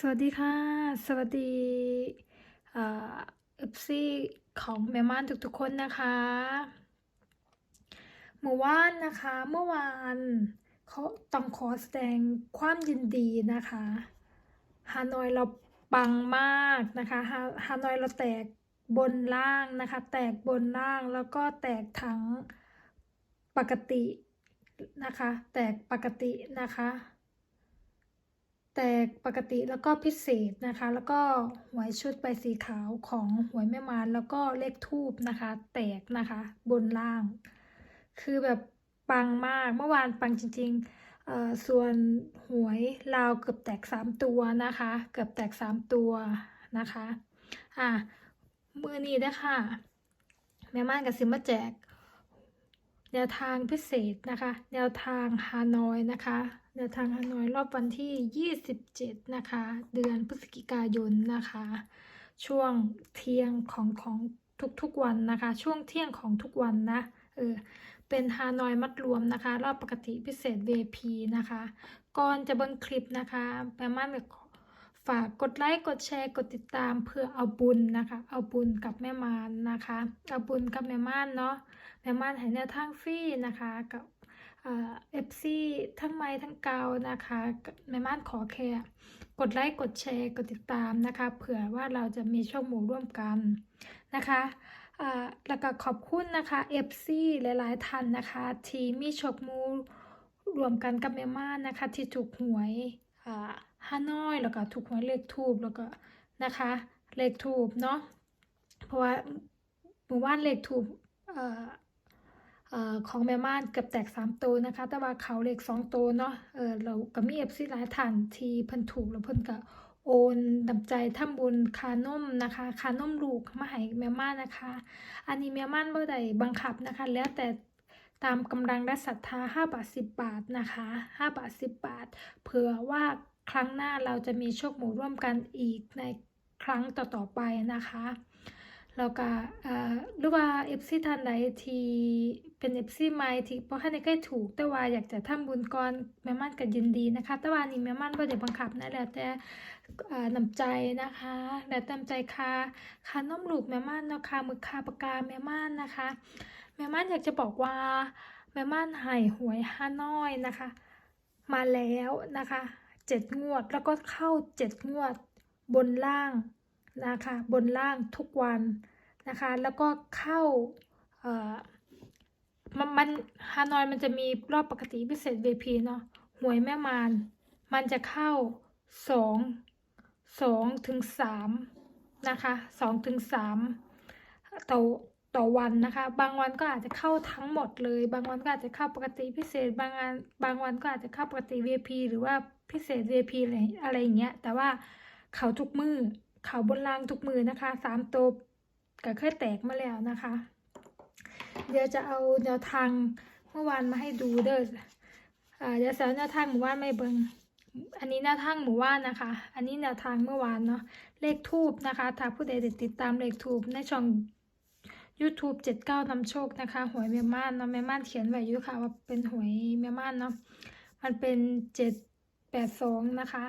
สวัสดีค่ะ สวัสดีเอฟซีของแม่ม่านทุกๆคนนะคะเมื่อวานนะคะเมื่อวานเขาต้องขอแสดงความยินดีนะคะฮานอยเราปังมากนะคะฮาฮานอยเราแตกบนล่างนะคะ แตกบนล่างแล้วก็แตกทั้งปกตินะคะ แตกปกตินะคะ แตกปกติแล้วก็พิเศษนะคะ แล้วก็หวยชุดใบสีขาวของหวยแม่มารแล้วก็เลขทูบนะคะ แตกนะคะบนล่าง คือแบบปังมากเมื่อวานปังจริงๆส่วนหวยลาวเกือบแตกสามตัวนะคะ เกือบแตกสามตัวนะคะอะมือนี้นะคะ แม่ม่านกับซิมมาแจก แนวทางพิเศษนะคะ แนวทางฮานอยนะคะ แนวทางฮานอยรอบวันที่ 27 นะคะ เดือนพฤศจิกายนนะคะ ช่วงเที่ยงของของทุกๆวันนะคะ ช่วงเที่ยงของทุกวันนะเออเป็นฮานอยมัดรวมนะคะ รอบปกติพิเศษ VP นะคะ ก่อนจะเบิ่งคลิปนะคะแม่ม่านขอฝากกดไลค์กดแชร์กดติดตามเพื่อเอาบุญนะคะ เอาบุญกับแม่มารนะคะ เอาบุญกับแม่ม่านเนาะแม่ม่านให้แนวทางฟรีนะคะกับ เอฟซีทั้งไม้ทั้งเกานะคะแม่ม่านขอแค่กดไลค์กดแชร์กดติดตามนะคะเผื่อว่าเราจะมีช่องหมู่ร่วมกันนะคะแล้วก็ขอบคุณนะคะเอฟซีหลายๆท่านนะคะที่มีโชคหมูรวมกันกับแม่ม่านนะคะที่ถูกหวยอ่าฮานอยแล้วก็ถูกหวยเลขทูบแล้วก็นะคะเลขทูบเนาะเพราะว่าหมู่บ้านเลขทูบเอ่อ ของแม่ม่านเกือบแตกสามตัวนะคะ แต่ว่าเขาเลขสองตัวเนาะเออเราก็มีเอฟซีหลายท่านที่เพิ่นถูกแล้วเพิ่นก็โอนนำใจทำบุญคานมนะคะคานมลูกมาให้แม่ม่านนะคะ อันนี้แม่ม่านบ่ได้บังคับนะคะ แล้วแต่ตามกำลังและศรัทธา 5 บาท 10 บาทนะคะ 5 บาท 10 บาท เผื่อว่าครั้งหน้าเราจะมีโชคหมู่ร่วมกันอีกในครั้งต่อๆไปนะคะ แล้วก็เอ่อหรือว่าเอฟซีท่านใดที่ เป็นเอฟซีใหม่ที่บ่ทันได้เคยถูก แต่ว่าอยากจะทำบุญก่อนแม่ม่านก็ยินดีนะคะ แต่ว่านี่แม่ม่านบ่ได้บังคับนะแล้วแต่น้ำใจนะคะ แล้วแต่น้ำใจค่าค่านมลูกแม่ม่านเนาะค่ามึกค่าปากกาแม่ม่านนะคะ แม่ม่านอยากจะบอกว่าแม่ม่านให้หวยฮานอยนะคะ มาแล้วนะคะเจ็ดงวดแล้วก็เข้าเจ็ดงวดบนล่างนะคะ บนล่างทุกวันนะคะ แล้วก็เข้าเอ่อ มันมันฮานอยมันจะมีรอบปกติพิเศษ VP เนาะหวยแม่มารมันจะเข้าสองสองถึงสามนะคะสองถึงสามต่อต่อวันนะคะ บางวันก็อาจจะเข้าทั้งหมดเลย บางวันก็อาจจะเข้าปกติพิเศษ บางงานบางวันก็อาจจะเข้าปกติ VP หรือว่าพิเศษ VP อะไรอะไรอย่างเงี้ย แต่ว่าเขาทุกมือเขาบนล่างทุกมือนะคะสามตัวก็เคยแตกมาแล้วนะคะ เดี๋ยวจะเอาแนวทางเมื่อวานมาให้ดูเด้อเดี๋ยวจะเอาแนวทางหมู่บ้านไม่เบิงอันนี้แนวทางหมู่บ้านนะคะ อันนี้แนวทางเมื่อวานเนาะ เลขทูบนะคะ ถ้าผู้ใดติดตามเลขทูบในช่อง YouTube 79นำโชคนะคะ หวยแม่ม่านเนาะแม่ม่านเขียนไว้อยู่ค่ะว่าเป็นหวยแม่ม่านเนาะ มันเป็น782นะคะ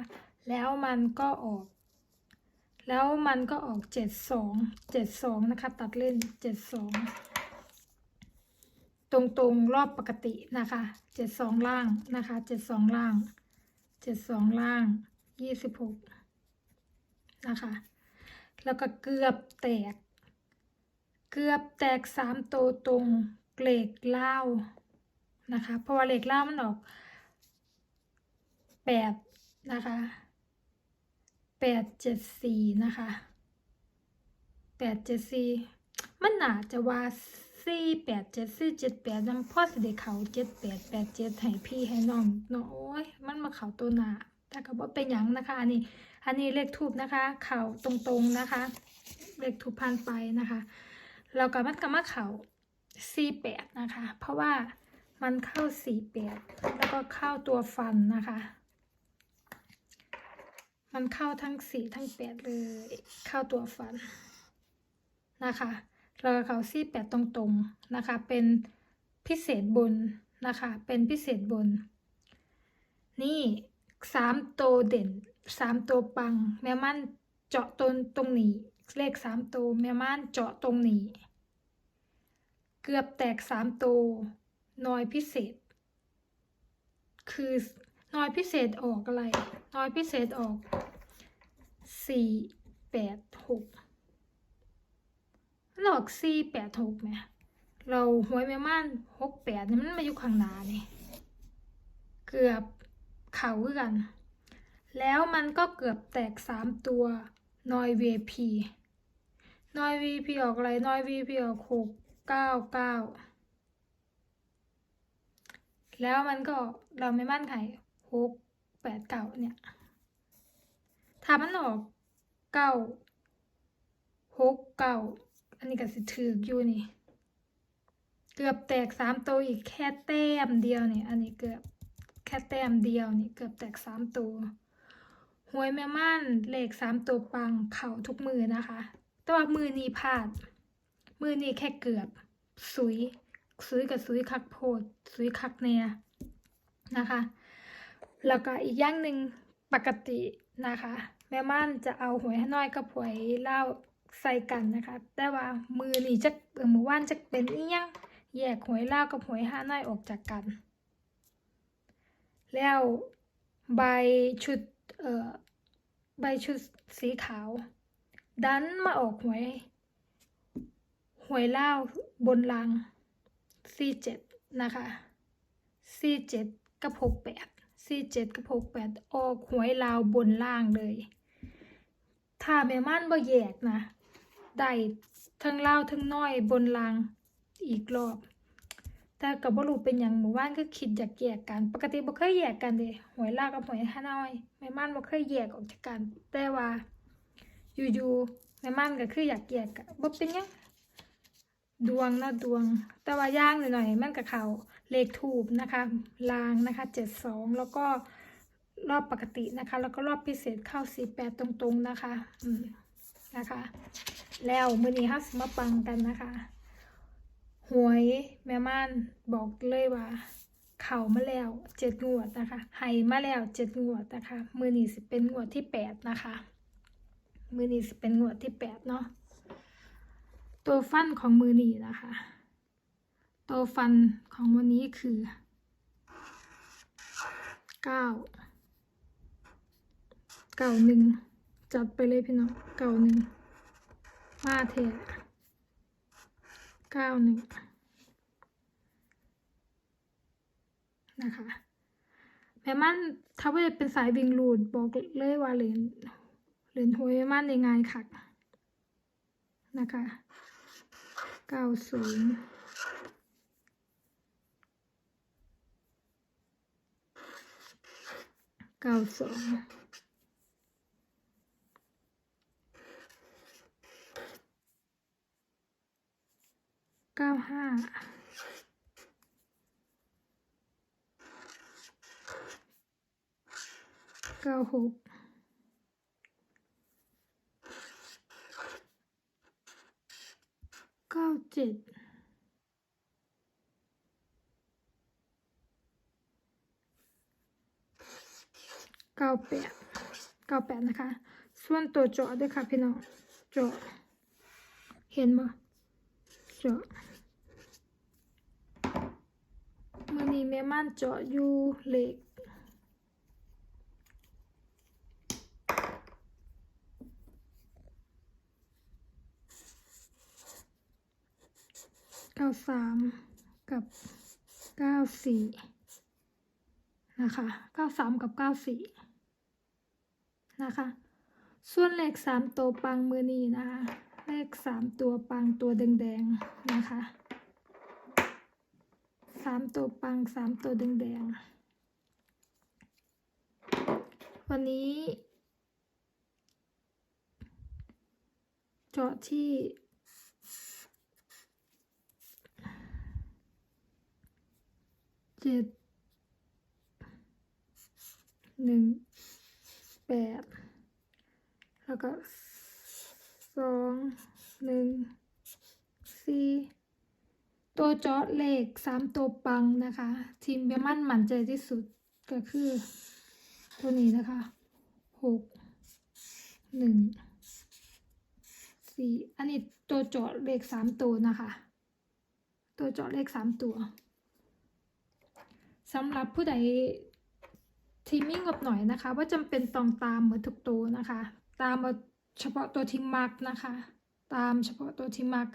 แล้วมันก็ออก แล้วมันก็ออก 72 72 นะคะ ตัดเล่น 72 ตรงๆรอบปกตินะคะ72ล่างนะคะ72ล่าง72ล่าง26นะคะ แล้วก็เกือบแตก เกือบแตกสามตัวตรงเกรกเล่านะคะ เพราะว่าเหล็กเล่ามันออกแปดนะคะแปดเจ็ดสี่นะคะแปดเจ็ดสี่มันหนาจะว่า สี่แปดเจ็ดสี่เจ็ดแปดน้ำพ่อสิเดเขาเจ็ดแปดแปดเจ็ดให้พี่ให้น้องเนาะโอ้ยมันมาเขาตัวหนาแต่ก็บ่เป็นหยังนะคะ อันนี้ อันนี้เลขทูบนะคะ เข่าตรงๆนะคะ เลขทูบผ่านไปนะคะแล้วก็มันก็มาเข่าสี่แปดนะคะ เพราะว่ามันเข้าสี่แปดแล้วก็เข้าตัวฟันนะคะมันเข้าทั้งสี่ทั้งแปดเลย เข้าตัวฟันนะคะ แล้วก็เขาสี่แปดตรงๆนะคะ เป็นพิเศษบนนะคะ เป็นพิเศษบน นี่สามโตวเด่นสามตัวปัง แม่มันเจาะตรงตรงนี้ เลขสามตัวแม่มันเจาะตรงนี้ เกือบแตกสามตัวน้อยพิเศษ คือน้อยพิเศษออกอะไรน้อยพิเศษออกสี่แปดหก หลอกสี่แปดหกไหมเราหวยแม่ม่านหกแปดนี่มันมาอยู่ข้างหน้านี่เกือบเข่ากัน แล้วมันก็เกือบแตกสามตัวนอย VP นอย VP ออกอะไรนอย VP ออกหกเก้าเก้าแล้วมันก็เราไม่มั่นไทยหกแปดเก้าเนี่ยถ้ามันออกเก้าหกเก้า นนี้ก็สิถืออยู่นี่ เกือบแตกสามตัวอีกแค่แต้มเดียวนี่ อันนี้เกือบแค่แต้มเดียวนี่ เกือบแตกสามตัวหวยแม่ม่านเลขสามตัวปังเข่าทุกมือนะคะ แต่ว่ามือนี้พลาด มือนี้แค่เกือบสุยสุยกับสุยคักโพดสุยคักเนียนะคะ แล้วก็อีกอย่างหนึ่งปกตินะคะ แม่ม่านจะเอาหวยฮานอยกับหวยเล่า ใส่กันนะคะแต่ว่ามือนี่จะเออมือว่านจะเป็นอีหยังแยกหวยเล่ากับหวยฮานอยออกจากกัน แล้วใบชุดเอ่อใบชุดสีขาว ดันมาออกหวยหวยเล่าบนลัง C7 นะคะ C7 กับ68 C7 กับ68 ออกหวยลาวบนล่างเลย ถ้าแม่ม่านบ่แยกนะ ได้ทั้งเล่าทั้งน้อยบนล่างอีกรอบ แต่กับบ่รู้เป็นอย่างหมู่บ้านก็คิดอยากแยกกัน ปกติบ่เคยแยกกันเด้หวยลาวกับหวยฮานอยแม่ม่านบ่เคยแยกออกจากกัน แต่ว่าอยู่ๆแม่ม่านก็คืออยากแยกกันบ่เป็นหยังดวงเนาะดวง แต่ว่าย่างหน่อยๆมันกับเขาเลขถูกนะคะลางนะคะเจ็ดสองแล้วก็รอบปกตินะคะ แล้วก็รอบพิเศษเข้าสี่แปดตรงๆนะคะ อืม นะคะ แล้วมือนี้ฮัสมาปังกันนะคะหวยแม่ม่านบอกเลยว่า เข่ามาแล้วเจ็ดงวดนะคะไห้มาแล้วเจ็ดงวดนะคะมือนี้สิเป็นงวดที่แปดนะคะมือนี้สิเป็นงวดที่แปดเนาะตัวฟันของมือนี้นะคะ ตัวฟันของวันนี้คือเก้าเก้าหนึ่ง จัดไปเลยพี่น้องเก้าหนึ่งมาเทะเก้าหนึ่งนะคะแม่มันถ้าว่าเป็นสายวิ่งลูดบอกเลยว่าเหรียญเหรียญหวยแม่มันยังไงค่ะนะคะเก้าศูนย์เก้าสองเก้าห้า เก้าหกเก้าเจ็ดเก้าแปดเก้าแปดนะคะ ส่วนตัวเจาะด้วยค่ะพี่น้องเจาะเห็นบ่เจาะ มันนี้แม่ม่านเจาะยูเหล็กเก้าสามกับเก้าสี่นะคะเก้าสามกับเก้าสี่นะคะ ส่วนเลขสามตัวปังมือนี้นะคะ เลขสามตัวปังตัวแดงๆนะคะ สามตัวปังสามตัวแดงๆวันนี้ เจาะที่เจ็ดหนึ่งแปดแล้วก็สองหนึ่งสี่ ตัวจาะเลขสามตัวปังนะคะ ทีมเบมันหมั่นใจที่สุดก็คือ ตัวนี้นะคะหกหนึ่งสี่อันนี้ตัวจาะเลขสามตัวนะคะ ตัวจาะเลขสามตัวสำหรับผู้ใดที่มีงบหน่อยนะคะ ว่าจำเป็นต้องตามเหมือนทุกตัวนะคะ ตามเอาเฉพาะตัวที่มักนะคะ ตามเฉพาะตัวที่มัก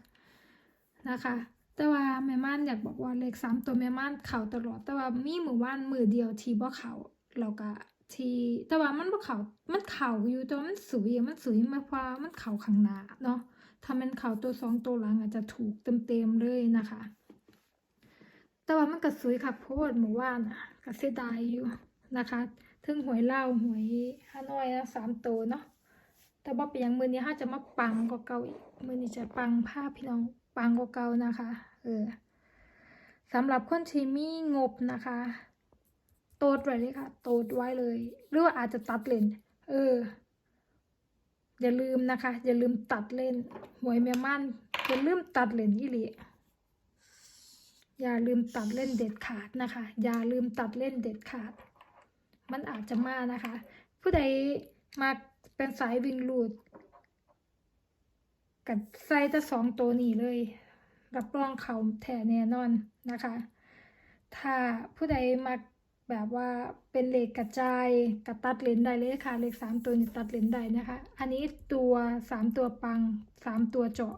นะคะ แต่ว่าแม่ม่านอยากบอกว่าเลขสามตัวแม่ม่านเข่าตลอด แต่ว่ามีมือว่านมือเดียวที่บ่เข่าเราก็ที่แต่ว่ามันบ่เข่ามันเข่าอยู่แต่ว่ามันสุยอะมันสุยมากกว่ามันเข่าข้างหน้าเนาะถ้ามันเข่าตัวสองตัวหลังอาจจะถูกเต็มๆเลยนะคะ แต่ว่ามันก็สวยค่ะโพดหมู่ว่านอะก็เสียดายอยู่นะคะถึงหวยเล่าหวยฮานอยนะสามตัวเนาะแต่ว่เป็นอย่างมือนี้ห้าจะมาปังกว่าเก่าอีกมือนี้จะปังภาพพี่น้องปังกว่าเก่านะคะ เออสำหรับคนที่มีงบนะคะโตดไว้เลยค่ะ โตดไว้เลย หรือว่าอาจจะตัดเลนเออ อย่าลืมนะคะ อย่าลืมตัดเล่นหวยแม่มันอย่าลืมตัดเลนอีหลีอย่าลืมตัดเล่นเด็ดขาดนะคะ อย่าลืมตัดเล่นเด็ดขาด มันอาจจะมานะคะ ผู้ใดมาเป็นสายวิ่งลูดกับใส่แต่สองตัวนี้เลย รับรองเขาแท้แน่นอนนะคะ ถ้าผู้ใดมาแบบว่าเป็นเหลขกกระจายกระตัดเลนได้เลยค่ะเหลขสามตัวนี้ตัดเลนได้นะคะ อันนี้ตัวสามตัวปังสามตัวเจาะ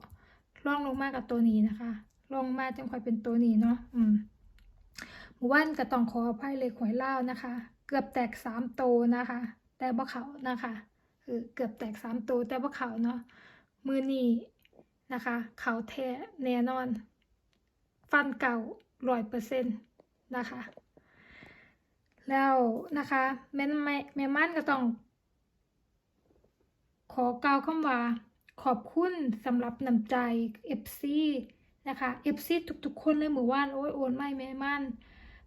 ล่องลงมากับตัวนี้นะคะลงมาจังค่อยเป็นตัวนี้เนาะอืมหมู่บ้านก็ต้องขออภัยเลยหวยเล่านะคะ เกือบแตกสามโตวนะคะ แต่บ่เขานะคะคือเกือบแตกสามโตวแต่บ่เขาเนาะมือนี้ นะคะ เขาแท้แน่นอน ฟันเก่าร้อยเปอร์เซ็นต์นะคะ แล้วนะคะแม่แม่แม่ม่านก็ต้อง ขอกล่าวคำว่า ขอบคุณสำหรับน้ำใจ FC นะคะ FC ทุกๆ คนเลยหมู่ว่านโอ้ยโอนไม่แม่ม่าน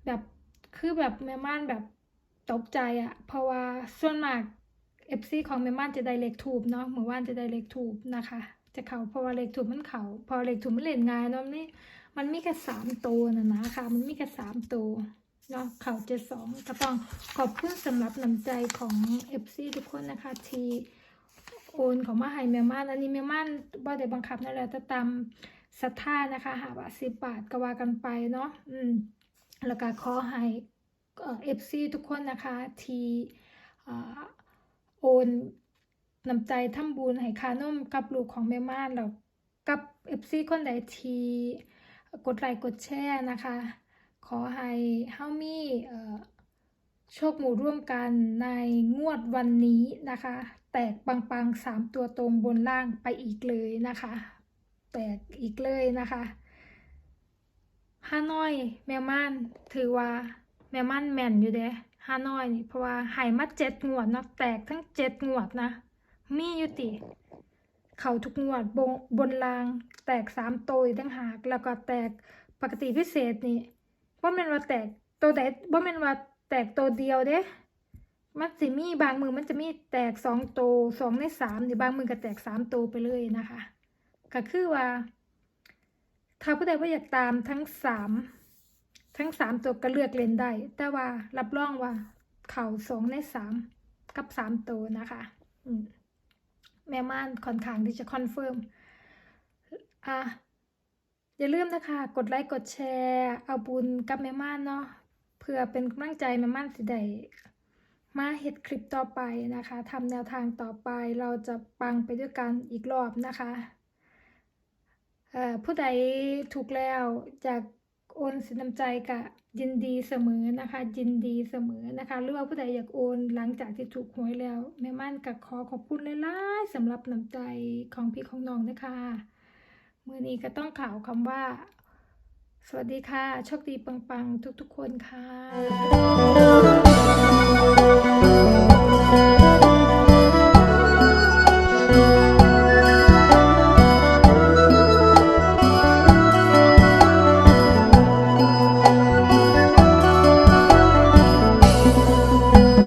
แบบคือแบบแม่ม่านแบบตกใจอะเพราะว่าส่วนมาก FC ของแม่ม่านจะได้เลขถูกเนาะหมู่ว่านจะได้เลขถูกนะคะ จะเขาเพราะว่าเลขถูกมันเขาพอเลขถูกมันเล่นง่ายเนาะนไม่มันมีแค่สามตัวนะนะค่ะ มันมีแค่สามตัวเนาะเขาเจ็ดสองก็ต้องขอบคุณสำหรับน้ำใจของ FC ทุกคนนะคะ ทีโอนของมาให้แม่ม่านอันนี้แม่ม่านบ่ได้บังคับนั่นแหละแต่ตามศรัทธานะคะหาบาทสิบบาทก็ว่ากันไปเนาะอืมแล้วก็ขอให้เอฟซีทุกคนนะคะ ทีโอน นำใจทำบุญให้คานมกับลูกของแม่ม่านแล้วกับเอฟซีคนใดทีกดไลค์กดแชร์นะคะ ขอให้เฮามีเอ่อโชคหมู่ร่วมกันในงวดวันนี้นะคะ แตกปังๆสามตัวตรงบนล่างไปอีกเลยนะคะ แตกอีกเลยนะคะฮานอยแม่ม่านถือว่าแม่ม่านแม่นอยู่เด้ฮานอยนี่เพราะว่าหายมาเจ็ดงวดเนาะแตกทั้งเจ็ดงวดนะ มีอยู่ติ เขาทุกงวดบนบนราง แตกสามตัวตั้งหากแล้วก็แตกปกติพิเศษนี่ว่าแม่นว่าแตกตัวใดว่าแม่นว่าแตกตัวเดียวเด้มันสิมีบางมือมันจะมีแตกสองตัวสองในสามหรือบางมือก็แตกสามตัวไปเลยนะคะ ก็คือว่า ถ้าผู้ใดว่าอยากตามทั้งสามทั้งสามตัวก็เลือกเล่นได้ แต่ว่ารับรองว่า เข่าสองในสามกับสามตัวนะคะ อืม แม่ม่านค่อนข้างที่จะคอนเฟิร์มอะอย่าลืมนะคะ กดไลค์กดแชร์ เอาบุญกับแม่ม่านเนาะเพื่อเป็นกำลังใจแม่ม่านสิได้มาเฮ็ดคลิปต่อไปนะคะทำแนวทางต่อไปเราจะปังไปด้วยกันอีกรอบนะคะอ่อผู้ใดถูกแล้วจาก โอนสินน้ำใจกะยินดีเสมอนะคะ ยินดีเสมอนะคะ หรือว่าผู้ใดอยากโอนหลังจากที่ถูกหวยแล้วแม่ม่านก็ขอขอบคุณหลายๆสำหรับน้ำใจของพี่ของน้องนะคะมือนี้ก็ต้องข่าวคำว่า สวัสดีค่ะ โชคดีปังๆ ทุกๆคนค่ะ